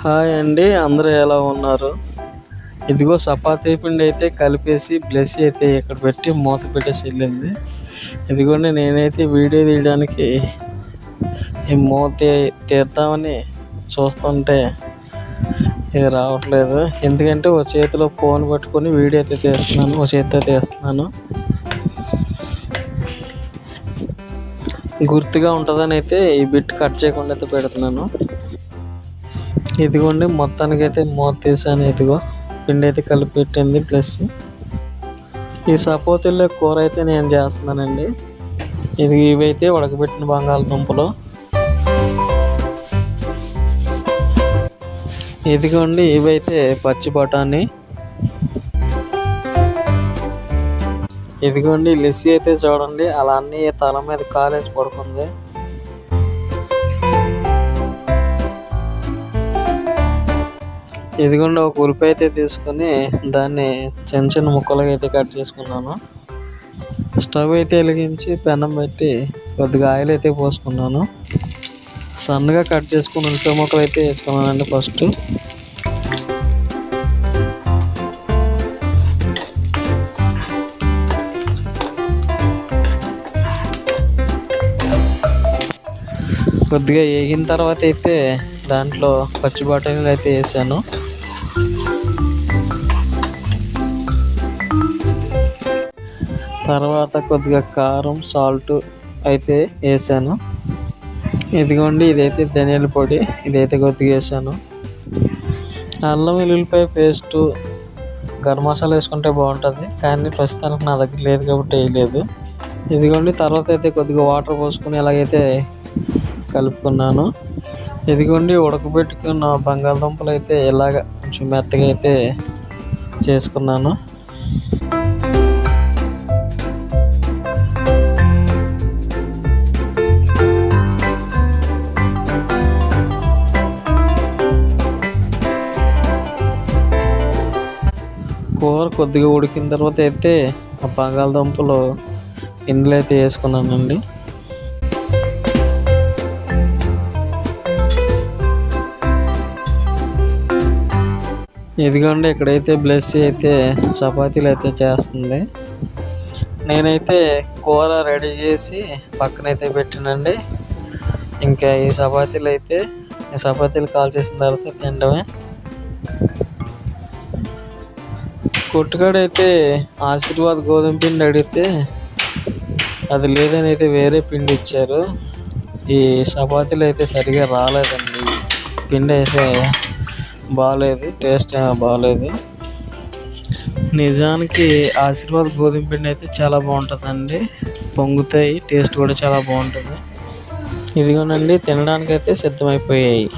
Hi అండి అందరూ ఎలా ఉన్నారు? ఇదిగో చపాతీ పిండి అయితే కలిపేసి బ్లెస్ అయితే ఇక్కడ పెట్టి మూత పెట్టేసి వెళ్ళింది. ఇదిగోండి నేనైతే వీడియో తీయడానికి ఈ మూత తీద్దామని చూస్తుంటే ఇది రావట్లేదు. ఎందుకంటే ఒక చేతిలో ఫోన్ పట్టుకొని వీడియో అయితే తీస్తున్నాను ఒక చేతితో తీస్తున్నాను. గుర్తుగా ఉంటుందని అయితే ఈ బిట్ కట్ చేయకుండా అయితే పెడుతున్నాను. ఇదిగోండి మొత్తానికి అయితే మూత తీసాను. ఇదిగో పిండి అయితే కలిపి పెట్టింది ప్లస్ ఈ సపోతిల్లో కూర అయితే నేను చేస్తున్నానండి. ఇది ఇవైతే ఉడకబెట్టిన బంగాళదుంపలు ఇదిగోండి ఇవైతే పచ్చి బఠానీ. ఇదిగోండి లెస్సీ అయితే చూడండి అలా అన్ని తల మీద కాలేసి పడుకుంది. ఇదిగోండి ఒక ఉల్లిపాయ అయితే తీసుకొని దాన్ని చిన్న చిన్న ముక్కలుగా అయితే కట్ చేసుకున్నాను. స్టవ్ అయితే వెలిగించి పెనం పెట్టి కొద్దిగా ఆయిల్ అయితే పోసుకున్నాను. సన్నగా కట్ చేసుకుని ఉల్లిపాయ ముక్కలు అయితే వేసుకున్నానండి ఫస్ట్. కొద్దిగా వేగిన తర్వాత అయితే దాంట్లో పచ్చి బఠానీలు అయితే వేసాను. తర్వాత కొద్దిగా కారం సాల్ట్ అయితే వేసాను. ఇదిగోండి ఇదైతే ధనియాల పొడి ఇదైతే కొద్దిగా వేసాను. అల్లం వెల్లుల్లిపాయ పేస్టు గరం మసాలా వేసుకుంటే బాగుంటుంది. కానీ ప్రస్తుతానికి నా దగ్గర లేదు కాబట్టి వేయలేదు. ఇదిగోండి తర్వాత అయితే కొద్దిగా వాటర్ పోసుకుని ఎలాగైతే కలుపుకున్నాను. ఇదిగోండి ఉడకబెట్టుకున్న బంగాళదుంపలు అయితే ఇలాగ కొంచెం మెత్తగా అయితే చేసుకున్నాను. కూర కొద్దిగా ఉడికిన తర్వాత అయితే ఆ బంగాళదుంపలు ఇందులో అయితే వేసుకున్నానండి. ఇదిగోండి ఇక్కడైతే బ్లెస్సీ అయితే చపాతీలు అయితే చేస్తుంది. నేనైతే కూర రెడీ చేసి పక్కనైతే పెట్టానండి. ఇంకా ఈ చపాతీలు అయితే ఈ చపాతీలు కాల్ చేసిన తర్వాత తినడమే. కొట్టుకాడైతే ఆశీర్వాద్ గోధుమ పిండి అడిగితే అది లేదని అయితే వేరే పిండి ఇచ్చారు. ఈ చపాతీలు అయితే సరిగా రాలేదండి. పిండి అయితే బాగాలేదు టేస్ట్ బాగాలేదు నిజానికి ఆశీర్వాద్ గోధుమ పిండి అయితే చాలా బాగుంటుందండి. పొంగుతాయి టేస్ట్ కూడా చాలా బాగుంటుంది. ఇదిగోనండి తినడానికి అయితే సిద్ధమైపోయాయి.